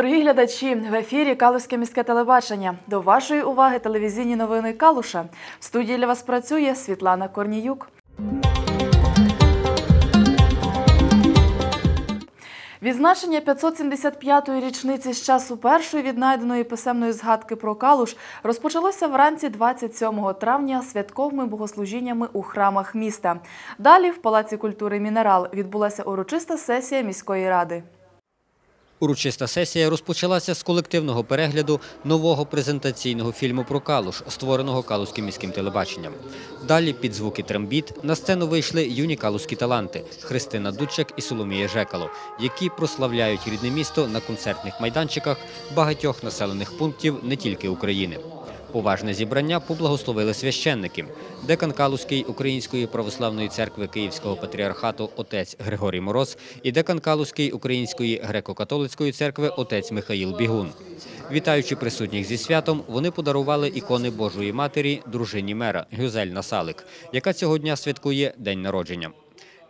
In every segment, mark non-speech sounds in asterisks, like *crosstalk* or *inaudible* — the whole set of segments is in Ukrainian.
Дорогі глядачі! В ефірі Калузьке міське телебачення. До вашої уваги телевізійні новини Калуша. В студії для вас працює Світлана Корніюк. Відзначення 575-ї річниці з часу першої віднайденої писемної згадки про Калуш розпочалося вранці 27 травня святковими богослужіннями у храмах міста. Далі в Палаці культури Мінерал відбулася урочиста сесія міської ради. Урочиста сесія розпочалася з колективного перегляду нового презентаційного фільму про Калуш, створеного Калузьким міським телебаченням. Далі під звуки трембіт на сцену вийшли юні калузькі таланти Христина Дудчак і Соломія Жекало, які прославляють рідне місто на концертних майданчиках багатьох населених пунктів не тільки України. Поважне зібрання поблагословили священники. Декан Калузький Української православної церкви Київського патріархату отець Григорій Мороз і декан Калузький Української греко-католицької церкви отець Михаїл Бігун. Вітаючи присутніх зі святом, вони подарували ікони Божої Матері дружині мера Гюзель Насалик, яка цього дня святкує день народження.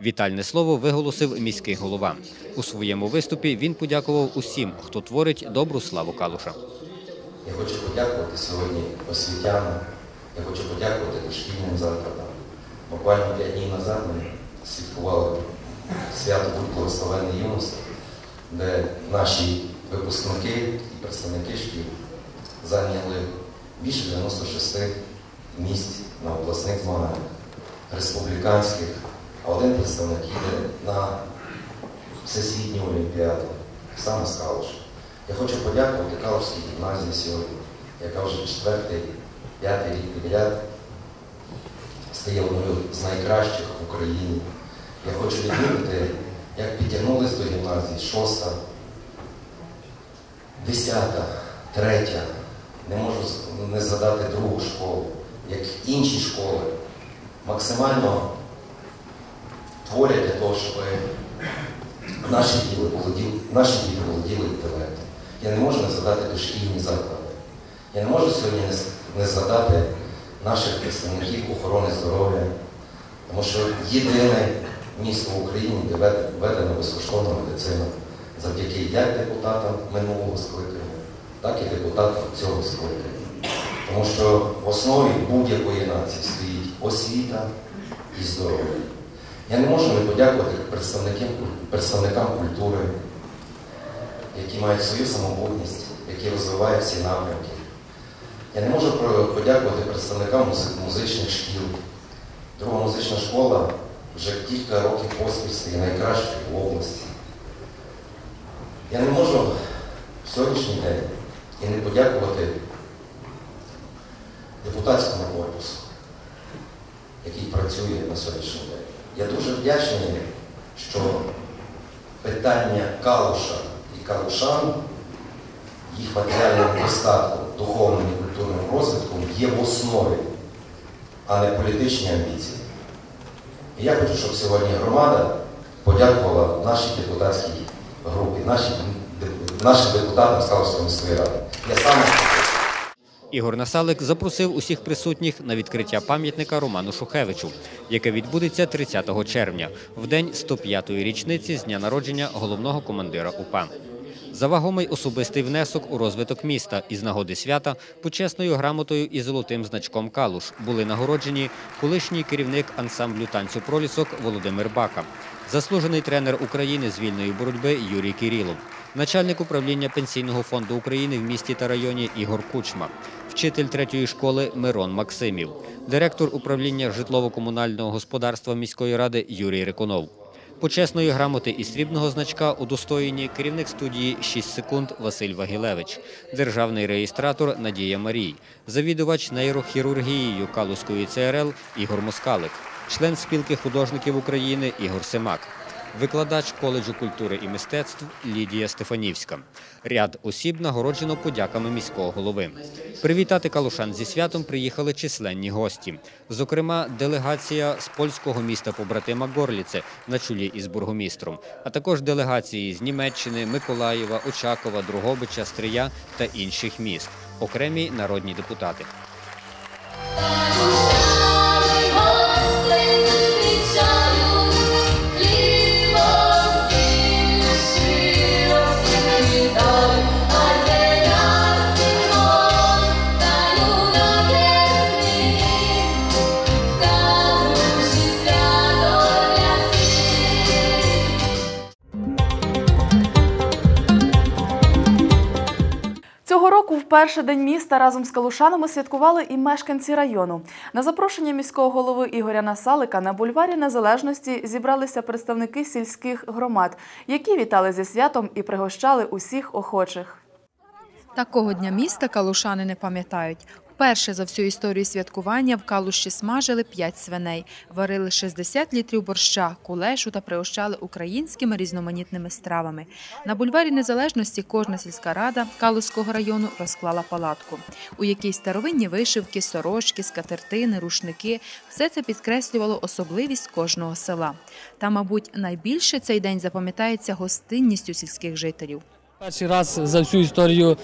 Вітальне слово виголосив міський голова. У своєму виступі він подякував усім, хто творить добру славу Калуша. Я хочу подякувати сьогодні освітянам, я хочу подякувати дошкільним закладам. Буквально п'ять днів назад ми святкували свято Будь благословенний юності, де наші випускники і представники шкіл зайняли більше 96 місць на обласних змаганнях, республіканських, а один представник їде на всесвітню олімпіаду, саме з Калуша. Я хочу подякувати Калужській гімназії сьогодні, яка вже четвертий, п'ятий рік підряд стає одною з найкращих в Україні. Я хочу відмітити, як підтягнулись до гімназії шоста, десята, третя. Не можу не згадати другу школу, як інші школи максимально творять для того, щоб наші діти володіли інтелектом. Я не можу не згадати дошкільні заклади. Я не можу сьогодні не, згадати наших представників охорони здоров'я, тому що єдине місто в Україні, де введена безкоштовна медицина, завдяки як депутатам минулого скликання, так і депутатам цього скликання. Тому що в основі будь-якої нації стоїть освіта і здоров'я. Я не можу не подякувати представникам, представникам культури, які мають свою самобутність, які розвивають всі напрямки. Я не можу подякувати представникам музичних шкіл. Друга музична школа вже кілька років поспіль стає найкращою в області. Я не можу в сьогоднішній день і не подякувати депутатському корпусу, який працює на сьогоднішній день. Я дуже вдячний, що питання калуша калушан, їх матеріальним достатком, духовним і культурним розвитком є в основі, а не політичні амбіції. І я хочу, щоб сьогодні громада подякувала нашій депутатській групі, нашим, депутатам з Калуської міської ради. Я саме Ігор Насалик запросив усіх присутніх на відкриття пам'ятника Роману Шухевичу, яке відбудеться 30 червня, в день 105-ї річниці з дня народження головного командира УПА. За вагомий особистий внесок у розвиток міста із нагоди свята почесною грамотою і золотим значком Калуш були нагороджені колишній керівник ансамблю танцю пролісок Володимир Бака, заслужений тренер України з вільної боротьби Юрій Кирилов, начальник управління Пенсійного фонду України в місті та районі Ігор Кучма, вчитель третьої школи Мирон Максимів, директор управління житлово-комунального господарства міської ради Юрій Риконов. Почесної грамоти і срібного значка удостоєні керівник студії «6 секунд Василь Вагілевич, державний реєстратор Надія Марій, завідувач нейрохірургією Калузької ЦРЛ Ігор Москалик, член спілки художників України Ігор Семак, викладач коледжу культури і мистецтв Лідія Стефанівська. Ряд осіб нагороджено подяками міського голови. Привітати калушан зі святом приїхали численні гості. Зокрема, делегація з польського міста побратима Горліце на чолі із бургомістром, а також делегації з Німеччини, Миколаєва, Очакова, Другобича, Стрия та інших міст, окремі народні депутати. Зустрічають, хлібом перший день міста разом з калушанами святкували і мешканці району. На запрошення міського голови Ігоря Насалика на бульварі Незалежності зібралися представники сільських громад, які вітали зі святом і пригощали усіх охочих. Такого дня міста калушани не пам'ятають. Вперше за всю історію святкування в калуші смажили 5 свиней, варили 60 літрів борща, кулешу та пригощали українськими різноманітними стравами. На бульварі Незалежності кожна сільська рада Калузького району розклала палатку, у якій старовинні вишивки, сорочки, скатертини, рушники – все це підкреслювало особливість кожного села. Та, мабуть, найбільше цей день запам'ятається гостинністю сільських жителів. Перший раз за всю історію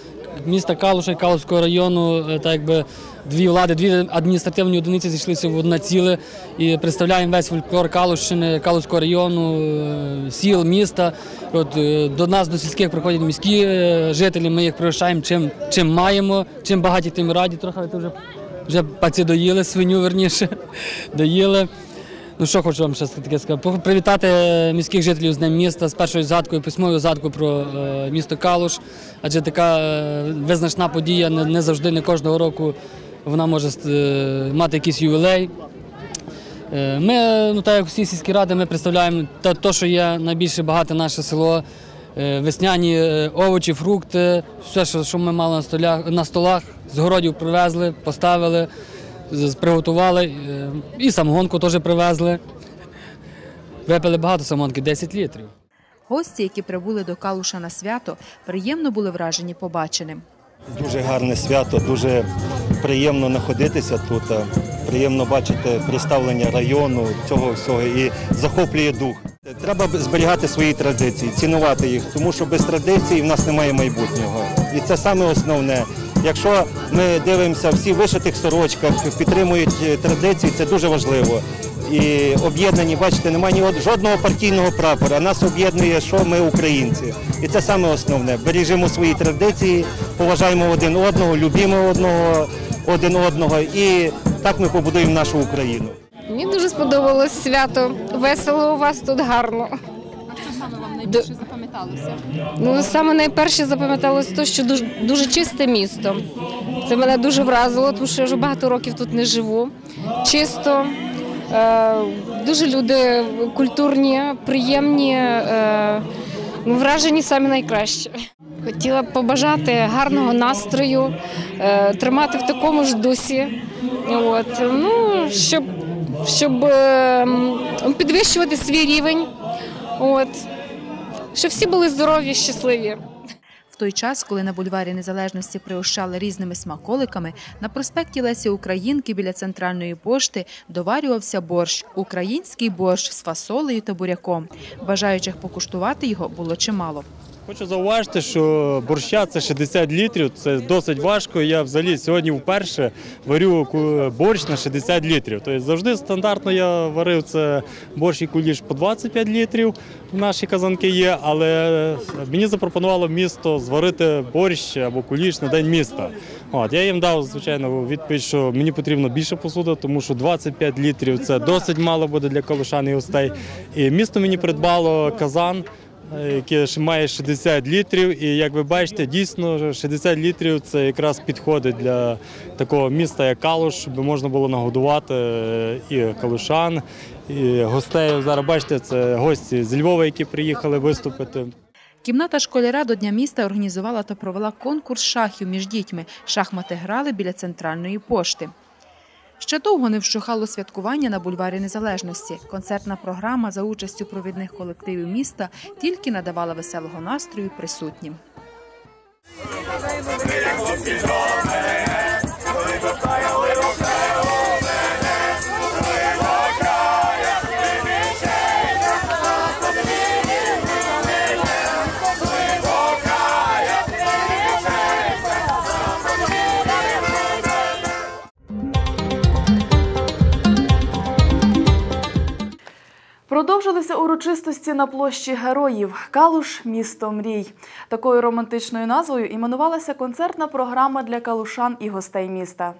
міста Калуша і Калуського району, е, так якби дві влади, дві адміністративні одиниці зійшлися в одне ціле і представляємо весь фольклор Калущини, Калуського району, е, сіл, міста. От е, до нас, до сільських, приходять міські жителі. Ми їх пригощаємо чим, чим маємо, чим багаті, тим раді. Трохи вже вже паці доїли свиню, верніше *laughs* доїли. Ну що хочу вам ще таке сказати? Привітати міських жителів з Днем міста з першою згадкою, письмовою згадкою про е, місто Калуш. Адже така е, визначна подія не, завжди, не кожного року вона може е, мати якийсь ювілей. Ми, ну так як всі сільські ради, ми представляємо те, то, що є найбільше багате наше село, весняні овочі, фрукти, все, що, ми мали на столях, на столах, з городів привезли, поставили, приготували. е, І самогонку теж привезли. Випили багато самогонки, 10 літрів. Гості, які прибули до Калуша на свято, приємно були вражені побаченим. Дуже гарне свято, дуже приємно знаходитися тут. Приємно бачити представлення району, цього всього і захоплює дух. Треба зберігати свої традиції, цінувати їх, тому що без традицій в нас немає майбутнього. І це саме основне. Якщо ми дивимося всі в вишитих сорочках, підтримують е, традиції, це дуже важливо. І об'єднані, бачите, немає ні жодного партійного прапора. Нас об'єднує, що ми українці. І це саме основне. Бережемо свої традиції, поважаємо один одного, любимо одного один одного, і так ми побудуємо нашу Україну. Мені дуже сподобалось свято. Весело у вас тут гарно. Саме вам найбільше запам'яталося? Ну, саме найперше запам'яталось те, що дуже, дуже чисте місто. Це мене дуже вразило, тому що я вже багато років тут не живу. Чисто, е, дуже люди культурні, приємні, е, ну, вражені самі найкраще. Хотіла б побажати гарного настрою, е, тримати в такому ж дусі, от, ну, щоб, щоб е, підвищувати свій рівень. От, щоб всі були здорові, щасливі. В той час, коли на бульварі Незалежності приощали різними смаколиками, на проспекті Лесі Українки біля центральної пошти доварювався борщ український борщ з фасолею та буряком. Бажаючих покуштувати його було чимало. Хочу зауважити, що борща це 60 літрів, це досить важко. Я взагалі сьогодні вперше варю борщ на 60 літрів. Тобто завжди стандартно я варив це борщ і куліш по 25 літрів. Наші казанки є, але мені запропонувало місто зварити борщ або куліш на день міста. От я їм дав звичайно відповідь, що мені потрібно більше посуду, тому що 25 літрів це досить мало буде для калушан і гостей. І місто мені придбало казан яке має 60 літрів. І як ви бачите, дійсно 60 літрів це якраз підходить для такого міста, як Калуш, щоб можна було нагодувати е, і калушан, і гостей. Зараз бачите, це гості з Львова, які приїхали виступити. Кімната школяра до Дня міста організувала та провела конкурс шахів між дітьми. Шахмати грали біля центральної пошти. Ще довго не вщухало святкування на бульварі Незалежності. Концертна програма за участю провідних колективів міста тільки надавала веселого настрою присутнім. Продовжилися урочистості на площі героїв Калуш місто мрій. Такою романтичною назвою іменувалася концертна програма для калушан і гостей міста.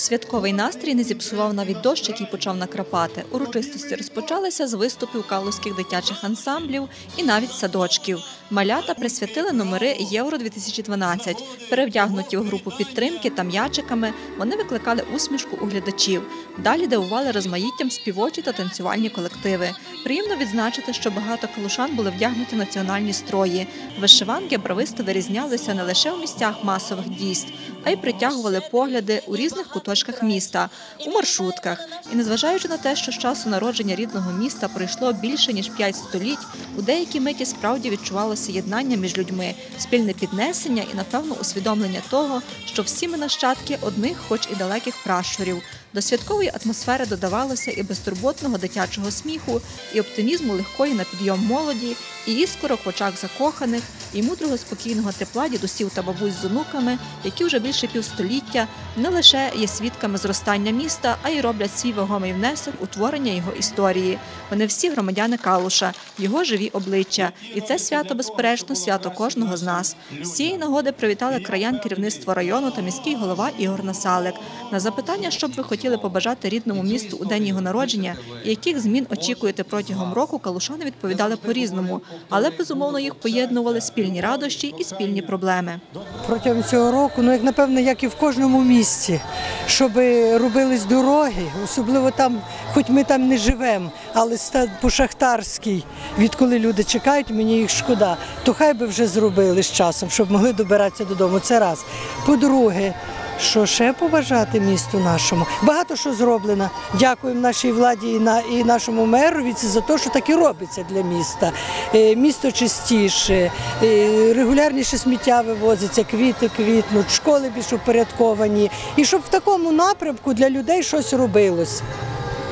Святковий настрій не зіпсував навіть дощ, який почав накрапати. Урочистості розпочалися з виступів калузьких дитячих ансамблів і навіть садочків. Малята присвятили номери Євро 2012 Перевдягнуті у групу підтримки та м'ячиками, вони викликали усмішку у глядачів. Далі дивували розмаїттям співочі та танцювальні колективи. Приємно відзначити, що багато калушан були вдягнуті в національні строї. Вишиванки брависто вирізнялися не лише у місцях масових дійств, а й притягували погляди у різних куточках міста, у маршрутках. І незважаючи на те, що з часу народження рідного міста пройшло більше ніж п'ять століть, у деякі миті справді відчувалося єднання між людьми, спільне піднесення і, напевно, усвідомлення того, що всі ми нащадки одних, хоч і далеких пращурів. До святкової атмосфери додавалося і безтурботного дитячого сміху, і оптимізму легкої на підйом молоді, і іскорок в очах закоханих, і мудрого спокійного тепла дідусів та бабусь з онуками, які вже більше півстоліття не лише є свідками зростання міста, а й роблять свій вагомий внесок у творення його історії. Вони всі громадяни Калуша, його живі обличчя. І це свято, безперечно, свято кожного з нас. З цієї нагоди привітали краян керівництво району та міський голова Ігор Насалик. На запитання, що б ви хотіли побажати рідному місту у день його народження, яких змін очікуєте протягом року, калушани відповідали по-різному, але безумовно їх поєднували спільні радощі і спільні проблеми. протягом цього року, ну як напевно, як і в кожному місті, щоб робились дороги, особливо там, хоч ми там не живемо, але по Шахтарській, відколи люди чекають, мені їх шкода, то хай би вже зробили з часом, щоб могли добиратися додому. Це раз. По-друге, що ще побажати місту нашому? Багато що зроблено. Дякуємо нашій владі і, на, і нашому мерові за те, що так і робиться для міста. Е, Місто чистіше, е, регулярніше сміття вивозиться, квіти квітнуть, школи більш упорядковані. І щоб в такому напрямку для людей щось робилось.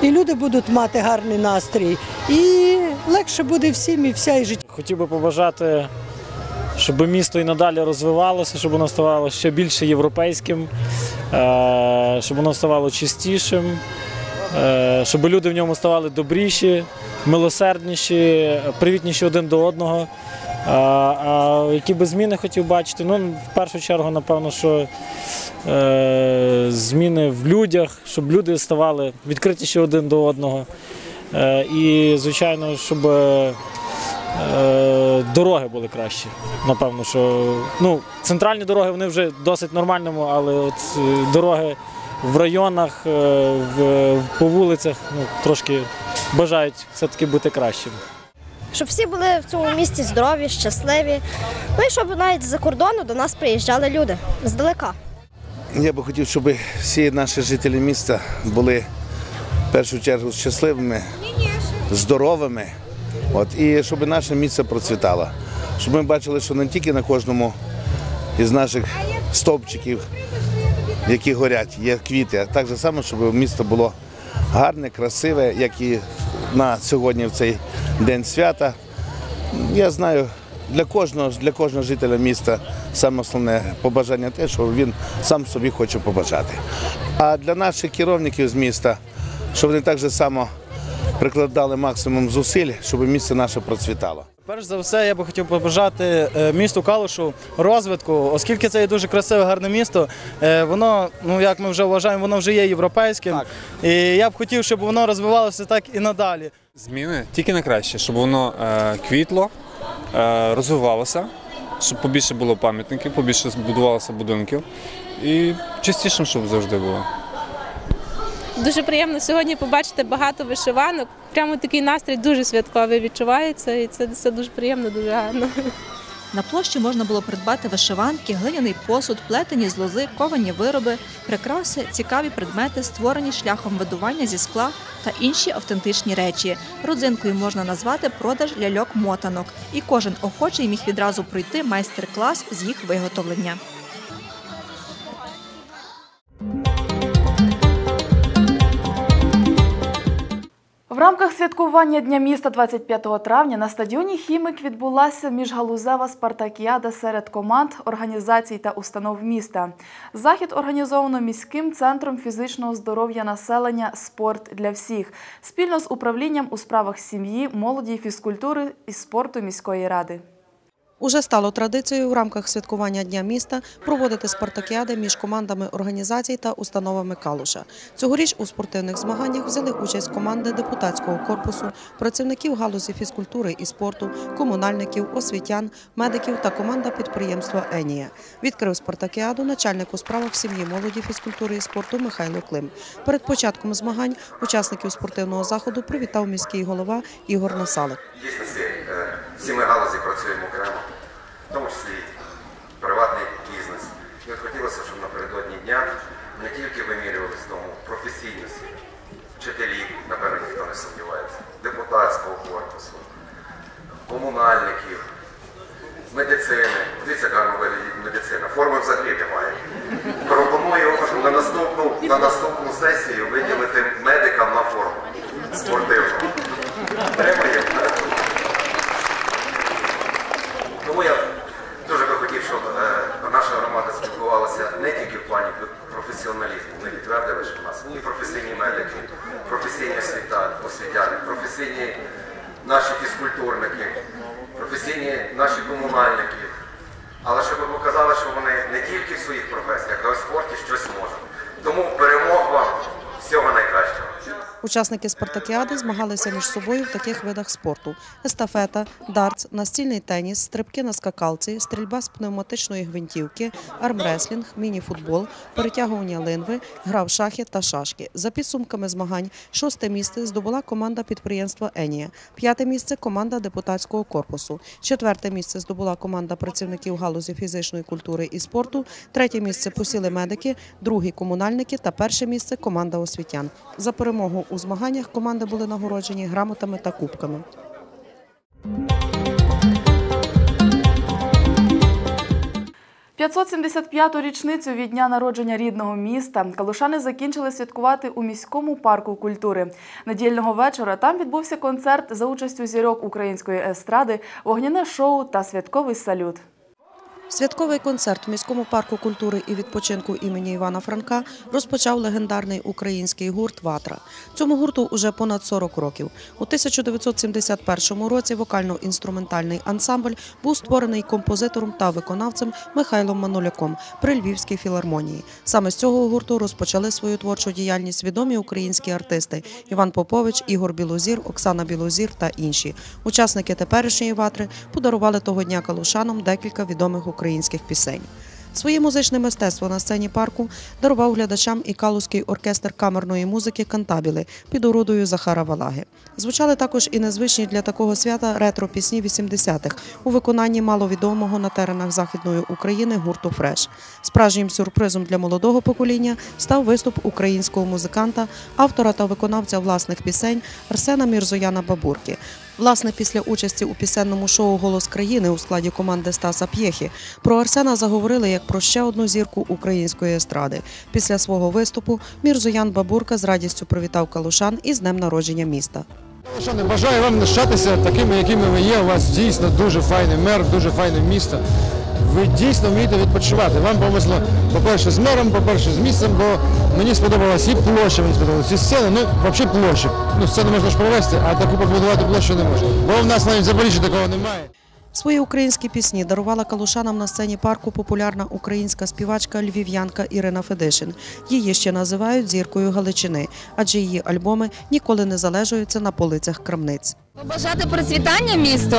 І люди будуть мати гарний настрій. І легше буде всім і вся і життя. Хотів би побажати, щоб місто і надалі розвивалося, щоб воно ставало ще більше європейським, е, щоб воно ставало чистішим, е, щоб люди в ньому ставали добріші, милосердніші, привітніші один до одного. А, а які би зміни хотів бачити? Ну, в першу чергу, напевно, що е, зміни в людях, щоб люди ставали відкритіші один до одного. Е, і, звичайно, щоб е, дороги були кращі. Напевно, що ну, центральні дороги вони вже досить нормальному, але от е, дороги в районах, е, в, по вулицях ну, трошки бажають все-таки бути кращими. щоб всі були в цьому місті здорові, щасливі. Ну і щоб навіть з-за кордону до нас приїжджали люди здалека. Я би хотів, щоб всі наші жителі міста були в першу чергу щасливими, здоровими. От, і щоб наше місце процвітало. Щоб ми бачили, що не тільки на кожному із наших стовпчиків, які горять, є квіти, а так само, щоб місто було гарне, красиве, як і на сьогодні в цей день свята. Я знаю, для кожного, для кожного жителя міста саме основне побажання те, що він сам собі хоче побажати. А для наших керівників з міста, щоб вони так же само прикладали максимум зусиль, щоб місто наше процвітало. Перш за все, я би хотів побажати е, місту Калушу розвитку, оскільки це є дуже красиве, гарне місто. е, Воно, ну як ми вже вважаємо, воно вже є європейським. І я б хотів, щоб воно розвивалося так і надалі. Зміни тільки на краще, щоб воно е, квітло, е, розвивалося, щоб побільше було пам'ятників, побільше збудувалося будинків і чистішим, щоб завжди було. Дуже приємно сьогодні побачити багато вишиванок. Прямо такий настрій дуже святковий відчувається, і це, це дуже приємно, дуже гарно. На площі можна було придбати вишиванки, глиняний посуд, плетені з лози, ковані вироби, прикраси, цікаві предмети, створені шляхом видування зі скла та інші автентичні речі. Родзинкою можна назвати продаж ляльок-мотанок, і кожен охочий міг відразу пройти майстер-клас з їх виготовлення. В рамках святкування Дня міста 25 травня на стадіоні Хімик відбулася міжгалузева спартакіада серед команд, організацій та установ міста. Захід організовано міським центром фізичного здоров'я населення Спорт для всіх спільно з управлінням у справах сім'ї, молоді, фізкультури і спорту міської ради. Уже стало традицією в рамках святкування Дня міста проводити спартакіади між командами організацій та установами Калуша. Цьогоріч у спортивних змаганнях взяли участь команди депутатського корпусу, працівників галузі фізкультури і спорту, комунальників, освітян, медиків та команда підприємства Енія. Відкрив спартакіаду начальник у справах сім'ї, молоді, фізкультури і спорту Михайло Клим. Перед початком змагань учасників спортивного заходу привітав міський голова Ігор Насалик. Всі ми галузі працюємо окремо, в тому числі приватний бізнес. І от хотілося, щоб напередодні дня не тільки вимірювалися тому професійності, вчителів, напевно, ніхто не сумнівається, депутатського корпусу, комунальників, медицини. Дивіться, гарно медицина. Форми взагалі немає. Пропоную на наступну, на наступну сесію виділити медикам на форму спортивну. Тому я дуже би хотів, щоб е, наша громада спілкувалася не тільки в плані професіоналізму. Ми підтвердили, що в нас і професійні медики, професійні освітяни, професійні наші фізкультурники, професійні наші комунальники. Але щоб показали, що вони не тільки в своїх професіях, а й спорт щось можуть. Тому перемог вам всього найкращого. Учасники спартакіади змагалися між собою в таких видах спорту: естафета, дартс, настільний теніс, стрибки на скакалці, стрільба з пневматичної гвинтівки, армреслінг, міні-футбол, перетягування линви, гра в шахи та шашки. За підсумками змагань, шосте місце здобула команда підприємства Енія, п'яте місце команда депутатського корпусу, четверте місце здобула команда працівників галузі фізичної культури і спорту, третє місце посіли медики, друге комунальники та перше місце команда освітян. За перемогу у змаганнях команди були нагороджені грамотами та кубками. – 575-ту річницю від дня народження рідного міста калушани закінчили святкувати у міському парку культури. Недільного вечора там відбувся концерт за участю зірок української естради, вогняне шоу та святковий салют. Святковий концерт в міському парку культури і відпочинку імені Івана Франка розпочав легендарний український гурт Ватра. Цьому гурту уже понад 40 років. У 1971 році вокально-інструментальний ансамбль був створений композитором та виконавцем Михайлом Мануляком при Львівській філармонії. Саме з цього гурту розпочали свою творчу діяльність відомі українські артисти Іван Попович, Ігор Білозір, Оксана Білозір та інші. Учасники теперішньої ватри подарували того дня калушанам декілька відомих українських пісень. Своє музичне мистецтво на сцені парку дарував глядачам і калузький оркестр камерної музики Кантабіли під орудою Захара Валаги. Звучали також і незвичні для такого свята ретро-пісні 80-х у виконанні маловідомого на теренах Західної України гурту Фреш. Справжнім сюрпризом для молодого покоління став виступ українського музиканта, автора та виконавця власних пісень Арсена Мірзояна Бабурки. Власне, після участі у пісенному шоу Голос країни у складі команди Стаса П'єхі про Арсена заговорили як про ще одну зірку української естради. Після свого виступу Мірзоян Бабурка з радістю привітав калушан із днем народження міста. Шановні, бажаю вам лишатися такими, якими ви є. У вас дійсно дуже файний мер, дуже файне місто. Ви дійсно вмієте відпочивати. Вам повезло, по-перше, з мером, по-перше, з місцем, бо мені сподобалася і площа, мені сподобалася, і сцена. Ну, взагалі площа. Ну, сцену можна ж провести, а таку побудувати площу не можна. Бо в нас навіть в Запоріжжі такого немає. Свої українські пісні дарувала калушанам на сцені парку популярна українська співачка львів'янка Ірина Федишин. Її ще називають зіркою Галичини, адже її альбоми ніколи не залежуються на полицях крамниць. Побажати процвітання місту,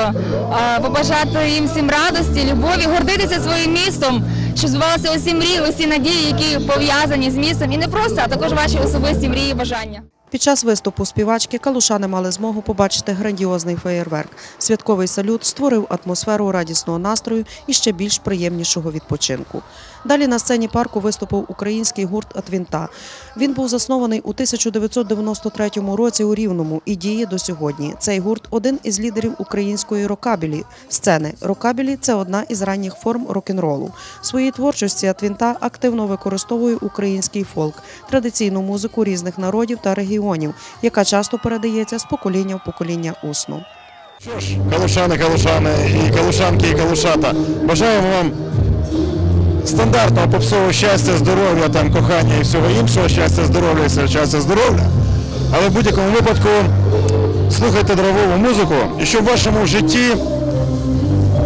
побажати їм всім радості, любові, гордитися своїм містом, щоб збувалися усі мрії, усі надії, які пов'язані з містом. І не просто, а також ваші особисті мрії і бажання. Під час виступу співачки калушани мали змогу побачити грандіозний феєрверк. Святковий салют створив атмосферу радісного настрою і ще більш приємнішого відпочинку. Далі на сцені парку виступив український гурт Атвінта. Він був заснований у 1993 році у Рівному і діє до сьогодні. Цей гурт один із лідерів української рокабілі сцени. Рокабілі це одна із ранніх форм рок-н-ролу. Своїй творчості Атвінта активно використовує український фолк, традиційну музику різних народів та регіонів, яка часто передається з покоління в покоління усно. Калушани, калушани, і калушанки, і калушата. Бажаємо вам стандартного попсового щастя, здоров'я, там, кохання і всього іншого, щастя, здоров'я, щастя, здоров'я. Але в будь-якому випадку слухайте дровову музику і щоб в вашому житті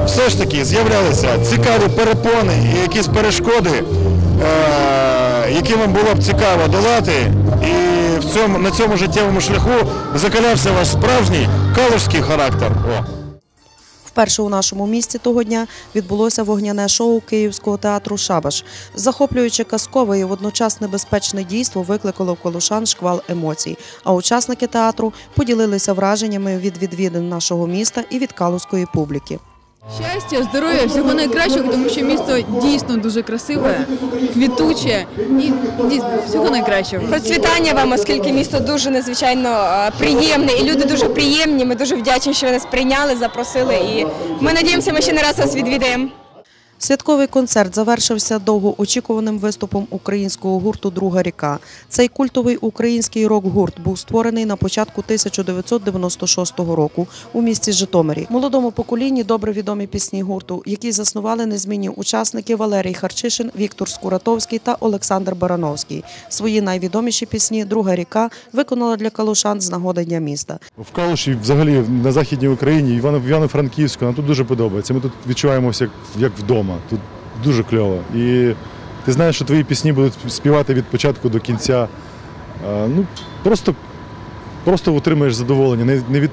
все ж таки з'являлися цікаві перепони і якісь перешкоди, е, які вам було б цікаво долати. І в цьому, на цьому життєвому шляху закалявся ваш справжній калужський характер. О. Вперше у нашому місті того дня відбулося вогняне шоу Київського театру Шабаш. Захоплююче казкове і водночас небезпечне дійство викликало в Колушан шквал емоцій. А учасники театру поділилися враженнями від відвідин нашого міста і від калузької публіки. Щастя, здоров'я, всього найкращого, тому що місто дійсно дуже красиве, квітуче і всього найкращого. Процвітання вам, оскільки місто дуже надзвичайно е, приємне і люди дуже приємні. Ми дуже вдячні, що ви нас прийняли, запросили. І ми надіємося, ми ще не раз вас відвідаємо. Святковий концерт завершився довгоочікуваним виступом українського гурту Друга ріка. Цей культовий український рок-гурт був створений на початку 1996 року у місті Житомирі. Молодому поколінні добре відомі пісні гурту, які заснували незмінні учасники Валерій Харчишин, Віктор Скуратовський та Олександр Барановський. Свої найвідоміші пісні Друга ріка виконала для калушан з нагоди Дня міста. В Калуші, взагалі на Західній Україні, Івано- в Івано-Франківську, нам тут дуже подобається. Ми тут відчуваємося як, як вдома. Тут дуже кльово. І ти знаєш, що твої пісні будуть співати від початку до кінця. Ну, просто, просто отримаєш задоволення. Не, не, від,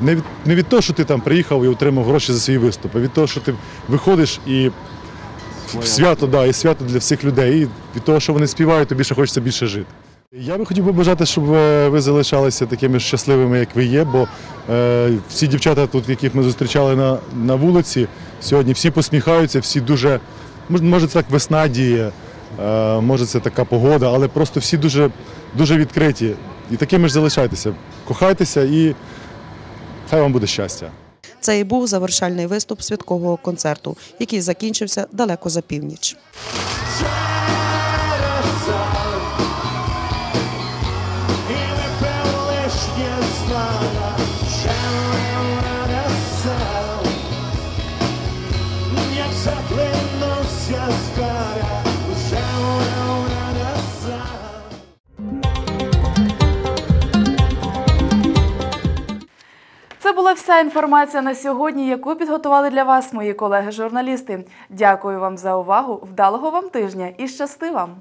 не, від, не від того, що ти там приїхав і отримав гроші за свій виступ, а від того, що ти виходиш і свято, да, і свято для всіх людей. І від того, що вони співають, тобі ще хочеться більше жити. Я би хотів побажати, щоб е, ви залишалися такими щасливими, як ви є, бо е, всі дівчата, тут, яких ми зустрічали на, на вулиці, сьогодні всі посміхаються, всі дуже, може, це так весна діє, е, може це така погода, але просто всі дуже, дуже відкриті. І такими ж залишайтеся. Кохайтеся і хай вам буде щастя. Це і був завершальний виступ святкового концерту, який закінчився далеко за північ. Це була вся інформація на сьогодні, яку підготували для вас мої колеги-журналісти. Дякую вам за увагу. Вдалого вам тижня і щасти вам!